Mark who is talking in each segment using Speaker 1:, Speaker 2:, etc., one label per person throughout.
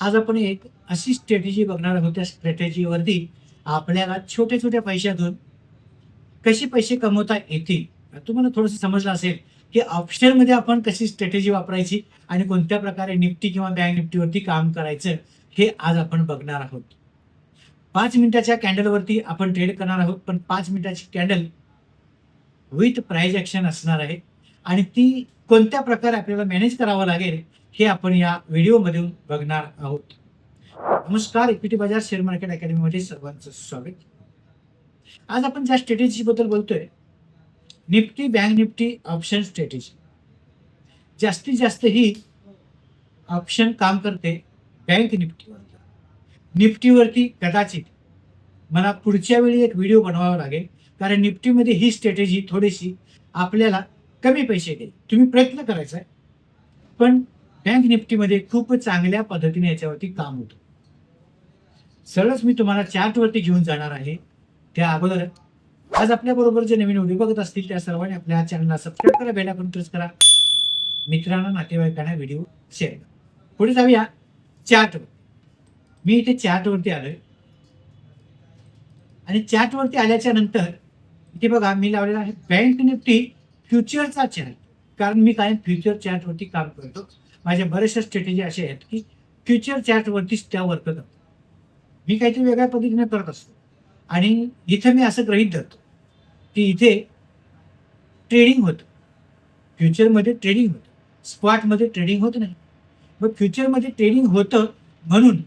Speaker 1: आज आपण एक अशी स्ट्रॅटेजी बघणार आहोत त्या स्ट्रॅटेजीवरती आपल्याला छोट्या छोट्या पैशातून कसे पैसे कमवता येतील? तुम्हाला थोडंसं समजलं असेल की ऑप्शनमध्ये आपण कशी स्ट्रॅटेजी वापरायची आणि कोणत्या प्रकारे निफ्टी किंवा बँक निफ्टीवरती काम करायचं हे आज आपण बघणार आहोत. पाच मिनिटाच्या कॅन्डलवरती आपण ट्रेड करणार आहोत पण पाच मिनिटाची कॅन्डल विथ प्राईज ॲक्शन असणार आहे. आणि ती कोणत्या प्रकारे आपल्याला मॅनेज करावं लागेल हे आपण या व्हिडिओमधून बघणार आहोत. नमस्कार इक्विटी बाजार शेअर मार्केट अकॅडमीमध्ये सर्वांचं स्वागत. आज आपण ज्या स्ट्रॅटेजीबद्दल बोलतोय Nifty bank Nifty option strategy जास्तीत जास्त ही ऑप्शन काम करते बँक निफ्टीवरती निफ्टीवरती कदाचित मला पुढच्या वेळी एक व्हिडिओ बनवावा लागेल कारण निफ्टीमध्ये ही स्ट्रॅटेजी थोडीशी आपल्याला कमी पैसे देईल. तुम्ही प्रयत्न करायचा आहे. पण बँक निफ्टीमध्ये खूप चांगल्या पद्धतीने याच्यावरती काम होतं. सरळच मी तुम्हाला चार्टवरती घेऊन जाणार आहे. त्या अगोदर आज आपल्याबरोबर जे नवीन व्हिडिओ बघत असतील त्या सर्वांनी आपल्या चॅनलला सबस्क्राईब करा बेल आयकॉन प्रेस करा. मित्रांना नातेवाईकांना व्हिडिओ शेअर करा. पुढे जाऊया चार्टवर. मी इथे चार्टवरती आलोय. आणि चार्टवरती आल्याच्यानंतर इथे बघा मी लावलेला आहे बँक निफ्टी फ्युचरचा चार्ट कारण मी कायम फ्युचर चार्टवरती काम करतो. माझ्या बऱ्याचशा स्ट्रॅटेजी अशा आहेत की फ्युचर चार्टवरतीच त्या वर्क करतो. मी काहीतरी वेगळ्या पद्धतीने करत असतो. आणि इथं मी असं ग्रहित धरतो की इथे ट्रेडिंग होतं. फ्युचरमध्ये ट्रेडिंग होतं. स्पॉटमध्ये ट्रेडिंग होत नाही. मग फ्युचरमध्ये ट्रेडिंग होतं म्हणून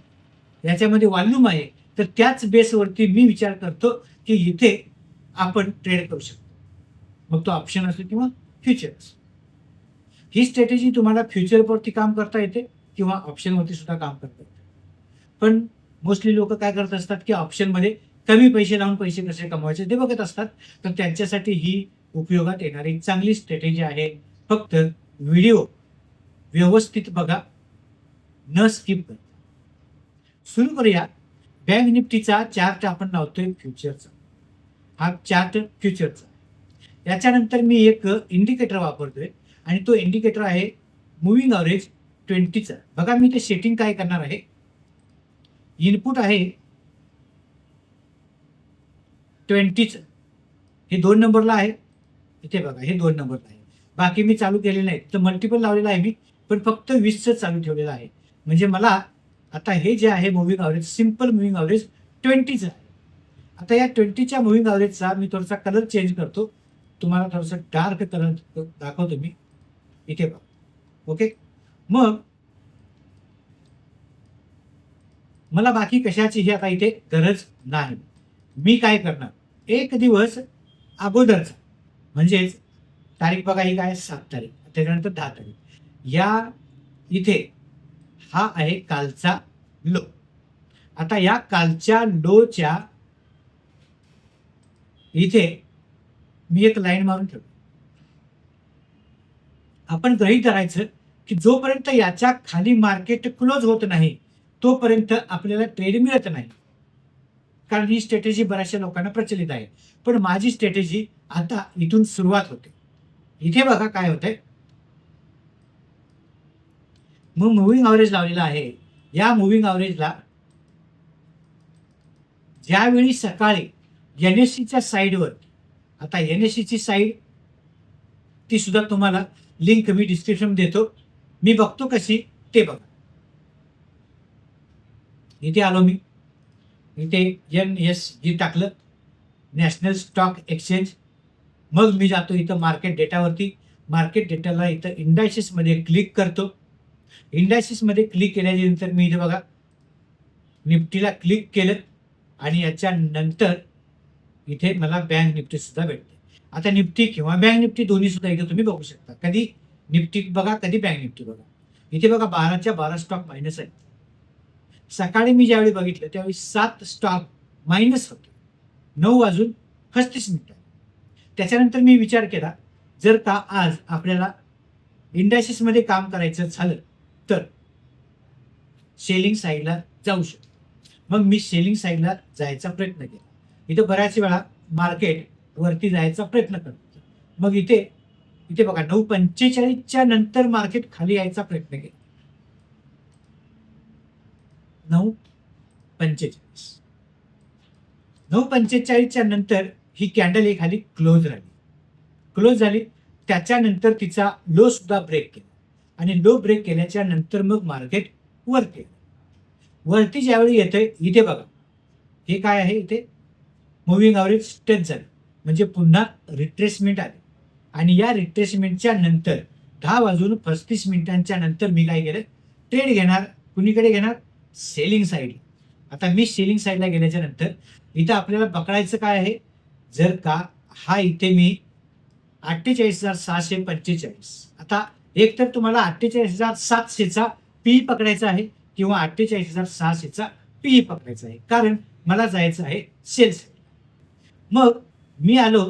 Speaker 1: याच्यामध्ये वॉल्यूम आहे तर त्याच बेसवरती मी विचार करतो की इथे आपण ट्रेड करू शकतो. मग तो ऑप्शन असो किंवा फ्युचर असो. ही स्ट्रॅटेजी तुम्हाला फ्युचरवरती काम करता येते किंवा ऑप्शनवरती सुद्धा काम करता येते. पण मोस्टली लोक काय करत असतात की ऑप्शनमध्ये कमी पैसे लावून पैसे कसे कमवायचे ते बघत असतात. तर त्यांच्यासाठी ही उपयोगात येणारी चांगली स्ट्रॅटेजी आहे. फक्त व्हिडिओ व्यवस्थित बघा. न स्किप कर. सुरू करूया. बँक निफ्टीचा चार्ट आपण लावतोय फ्युचरचा हा चार्ट फ्युचरचा याच्यानंतर मी एक इंडिकेटर वापरतोय. आणि तो इंडिकेटर आहे मुव्हिंग अवरेज ट्वेंटीचा बघा मी ते सेटिंग काय करणार आहे. इनपुट आहे ट्वेंटीचं हे दोन नंबरला आहे. इथे बघा हे दोन नंबरला आहे. बाकी मी चालू केलेलं नाही तर मल्टिपल लावलेलं आहे मी पण फक्त वीसचं चालू ठेवलेलं आहे. म्हणजे मला आता हे जे आहे moving average simple moving average ट्वेंटीचं आहे. आता या ट्वेंटीच्या मुव्हिंग अवरेजचा मी थोडासा कलर चेंज करतो. तुम्हाला थोडंसं डार्क कलर दाखवतो मी. इथे बघ. ओके मग मला बाकी कशाची ही आता इथे गरज नाही. मी काय करणार? एक दिवस अगोदरचा म्हणजेच तारीख बघा ही काय? सात तारीख. त्याच्यानंतर दहा तारीख. या इथे हा आहे कालचा लो. आता या कालच्या लोच्या इथे मी एक लाईन मारून ठेवतो. आपण ग्रही धरायचं की जोपर्यंत याच्या खाली मार्केट क्लोज होत नाही तोपर्यंत आपल्याला ट्रेड मिळत नाही. कारण ही स्ट्रॅटेजी बऱ्याचशा लोकांना प्रचलित आहे. पण माझी स्ट्रॅटेजी आता इथून सुरुवात होते. इथे बघा काय होतंय. मग मुव्हिंग अवरेज लावलेला आहे. या मुव्हिंग अवरेजला ज्यावेळी सकाळी एन एस सीच्या साईडवर आता एन एस सीची साईड ती सुद्धा तुम्हाला लिंक मी डिस्क्रिप्शन देतो. मी बघतो कशी ते बघा. इथे आलो मी. इथे एन एस जी टाकलं. नॅशनल स्टॉक एक्सचेंज मग मी जातो इथं मार्केट डेटावरती मार्केट डेटाला इथं इंडायसिसमध्ये क्लिक करतो. इंडायसिसमध्ये क्लिक केल्यानंतर मी इथे बघा. निफ्टीला क्लिक केलं. आणि याच्यानंतर इथे मला बँक निफ्टीसुद्धा भेटते. आता निफ्टी किंवा बँक निफ्टी दोन्ही सुद्धा इथे तुम्ही बघू शकता. कधी निफ्टी बघा कधी बँक निफ्टी बघा. इथे बघा बाराच्या बारा स्टॉक मायनस आहेत. सकाळी मी ज्यावेळी बघितलं त्यावेळी सात स्टॉक मायनस होते. नऊ वाजून पस्तीस मिनिटं. त्याच्यानंतर मी विचार केला जर का आज आपल्याला इंडायसिसमध्ये काम करायचं झालं तर सेलिंग साईडला जाऊ शकतो. मग मी सेलिंग साईडला जायचा प्रयत्न केला. इथं बऱ्याच वेळा मार्केट वरती जायचा प्रयत्न करतो मग इथे इथे बघा नऊ पंचेचाळीसच्या नंतर मार्केट खाली यायचा प्रयत्न केला. नऊ पंचेचाळीस. नऊ पंचेचाळीसच्या नंतर ही कॅन्डल ही खाली क्लोज राहिली क्लोज झाली त्याच्यानंतर तिचा लो सुद्धा ब्रेक केला. आणि लो ब्रेक केल्याच्यानंतर मग मार्केट वरती आलं. वरती ज्यावेळी येतं इथे बघा. हे काय आहे इथे? मुव्हिंग ॲव्हरेज टच झालं. म्हणजे पुन्हा रिट्रेसमेंट आली. आणि या रिट्रेसमेंटच्या नंतर दहा वाजून पस्तीस मिनिटांच्या नंतर मी काय केलं ट्रेड घेणार कुणीकडे घेणार? सेलिंग साईड आता मी सेलिंग साईडला गेल्याच्यानंतर इथं आपल्याला पकडायचं काय आहे? जर का हा इथे मी अठ्ठेचाळीस हजार सहाशे पंचेचाळीस. आता एक तर तुम्हाला अठ्ठेचाळीस हजार सातशेचा पी पकडायचा आहे किंवा अठ्ठेचाळीस हजार सहाशेचा पी पकडायचा आहे. कारण मला जायचं आहे सेल्स मग मी आलो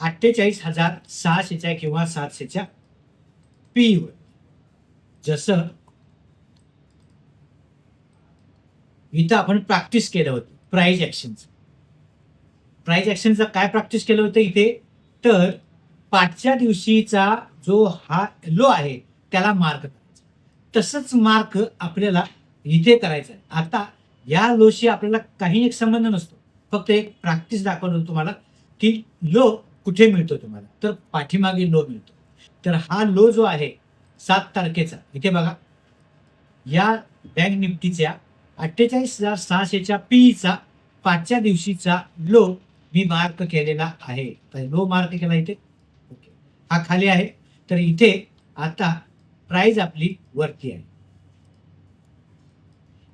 Speaker 1: अठ्ठेचाळीस हजार सहाशेच्या किंवा सातशेच्या पीवर जसं इथं आपण प्रॅक्टिस केलं होतं प्राईज ॲक्शनचं प्राईज ॲक्शनचं काय प्रॅक्टिस केलं होतं इथे? तर पाचच्या दिवशीचा जो हा लो आहे त्याला मार्क करायचा. तसंच मार्क आपल्याला इथे करायचा आहे. आता या लोशी आपल्याला काही एक संबंध नसतो. फक्त एक प्रॅक्टिस दाखवलं तुम्हाला की लो कुठे मिळतो तुम्हाला. तर पाठीमागे लो मिळतो. तर हा लो जो आहे सात तारखेचा इथे बघा. या बँक निफ्टीच्या अठ्ठेचाळीस हजार सहाशेच्या पीचा पाचच्या दिवशीचा लो मी मार्क केलेला आहे. तर लो मार्क केला इथे. ओके हा खाली आहे. तर इथे आता प्राईज आपली वरती आहे.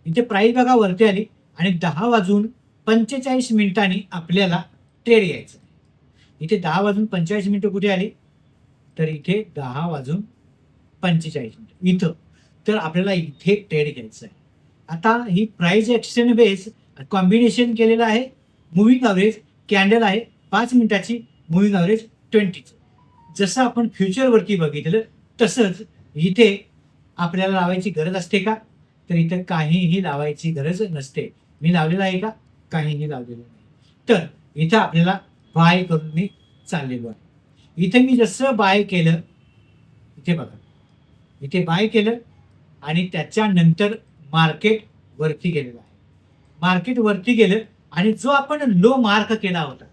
Speaker 1: इथे प्राईज बघा वरती आली आणि दहा वाजून पंचेचाळीस मिनिटांनी आपल्याला ट्रेड यायचं. आहे इथे दहा वाजून पंचेचाळीस मिनिटं कुठे आली? तर इथे दहा वाजून पंचेचाळीस मिनिटं. इथं. तर आपल्याला इथे ट्रेड घ्यायचं आहे आता ही प्राईज ॲक्शन बेस कॉम्बिनेशन केलेलं आहे. मुव्हिंग ॲव्हरेज कॅन्डल आहे. पाच मिनिटाची मुव्हिंग ॲव्हरेज ट्वेंटीचं जसं आपण फ्युचरवरती बघितलं तसंच इथे आपल्याला लावायची गरज असते का? तर इथं काहीही लावायची गरज नसते. मी लावलेलं आहे का? काहीही लावलेलं नाही. तर इथं आपल्याला बाय करून मी चाललेलो आहे इथे मी जसं बाय केलं इथे बघा. इथे बाय केलं आणि त्याच्यानंतर मार्केट वरती गेलेलं आहे. मार्केट वरती गेलं आणि जो आपण लो मार्क केला होता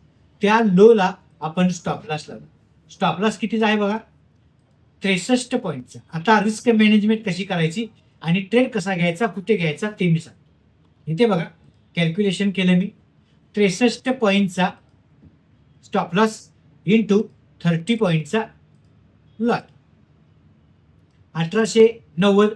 Speaker 1: त्या लोला आपण स्टॉपलॉस लावला. स्टॉपलॉस कितीचा आहे बघा? त्रेसष्ट पॉईंटचा आता रिस्क मॅनेजमेंट कशी करायची आणि ट्रेड कसा घ्यायचा कुठे घ्यायचा ते मी सांगतो. इथे बघा. कॅल्क्युलेशन केलं मी. त्रेसष्ट पॉईंटचा स्टॉप लॉस इंटू थर्टी पॉईंटचा लॉट अठराशे नव्वद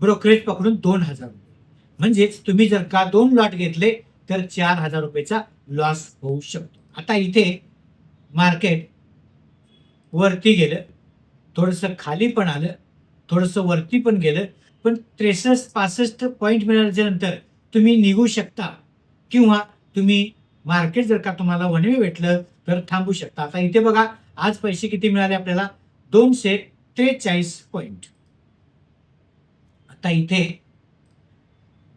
Speaker 1: ब्रोकरेज पकडून दोन हजार रुपये. म्हणजेच तुम्ही जर का दोन लॉट घेतले तर चार हजार रुपयेचा लॉस होऊ शकतो. आता इथे मार्केट वरती गेलं. थोडंसं खाली पण आलं. थोडंसं वरती पण गेलं. पण त्रेसष्ट पासष्ट पॉईंट मिळाल्याच्या नंतर तुम्ही निघू शकता. किंवा तुम्ही मार्केट जर का तुम्हाला वनवे भेटलं तर थांबू शकता. आता इथे बघा आज पैसे किती मिळाले आपल्याला? दोनशे त्रेचाळीस पॉईंट आता इथे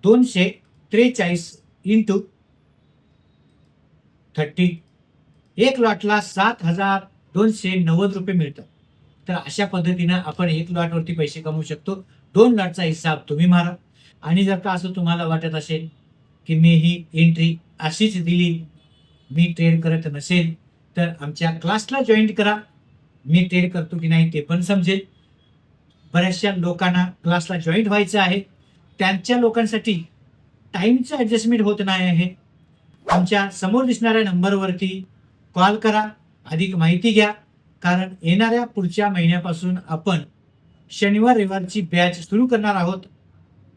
Speaker 1: दोनशे त्रेचाळीस इंटू थर्टी एक लॉटला सात हजार दोनशे नव्वद रुपये मिळतात. तर अशा पद्धतीनं आपण एक लॉटवरती पैसे कमवू शकतो. दोन लॉटचा हिसाब तुम्ही मारा. आणि जर का असं तुम्हाला वाटत असेल की मी ही एंट्री अशीच दिली मी ट्रेड करत नसेल तर आमच्या क्लासला जॉईन करा. मी ट्रेड करतो की नाही ते पण समजेल. बऱ्याचशा लोकांना क्लासला जॉईन व्हायचं आहे. त्यांच्या लोकांसाठी टाईमचं ॲडजस्टमेंट होत नाही आहे. आमच्यासमोर दिसणाऱ्या नंबरवरती कॉल करा अधिक माहिती घ्या. कारण येणाऱ्या पुढच्या महिन्यापासून आपण शनिवार रविवारची बॅच सुरू करणार आहोत.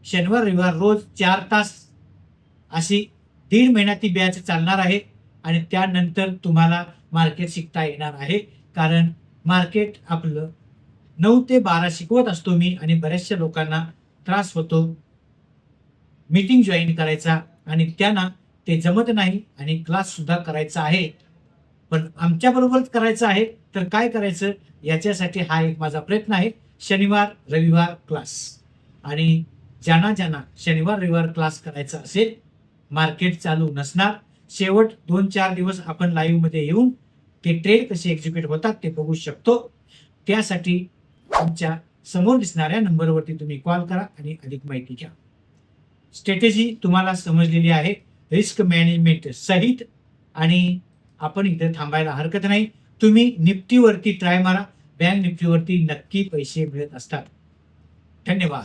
Speaker 1: शनिवार रविवार रोज चार तास अशी दीड महिना ती बॅच चालणार आहे आणि त्यानंतर तुम्हाला मार्केट शिकता येणार आहे. कारण मार्केट आपलं नऊ ते बारा शिकवत असतो मी आणि बऱ्याचशा लोकांना त्रास होतो. मीटिंग जॉईन करायचा आणि त्यांना ते जमत नाही आणि क्लाससुद्धा करायचा आहे. पण आमच्याबरोबरच करायचं आहे तर काय करायचं याच्यासाठी हा एक माझा प्रयत्न आहे. शनिवार रविवार क्लास आणि ज्यांना ज्यांना शनिवार रविवार क्लास करायचा असेल मार्केट चालू नसणार. शेवट दोन चार दिवस आपण लाईव्हमध्ये येऊन ते ट्रेड कसे एक्झिक्यूट होतात ते बघू शकतो. त्यासाठी तुमच्यासमोर दिसणाऱ्या नंबरवरती तुम्ही कॉल करा आणि अधिक माहिती घ्या. स्ट्रॅटेजी तुम्हाला समजलेली आहे. रिस्क मॅनेजमेंट सहित आणि आपण इथे थांबायला हरकत नाही. तुम्ही निफ्टीवरती ट्राय मारा. बँक निफ्टीवरती नक्की पैसे मिळत असतात. धन्यवाद.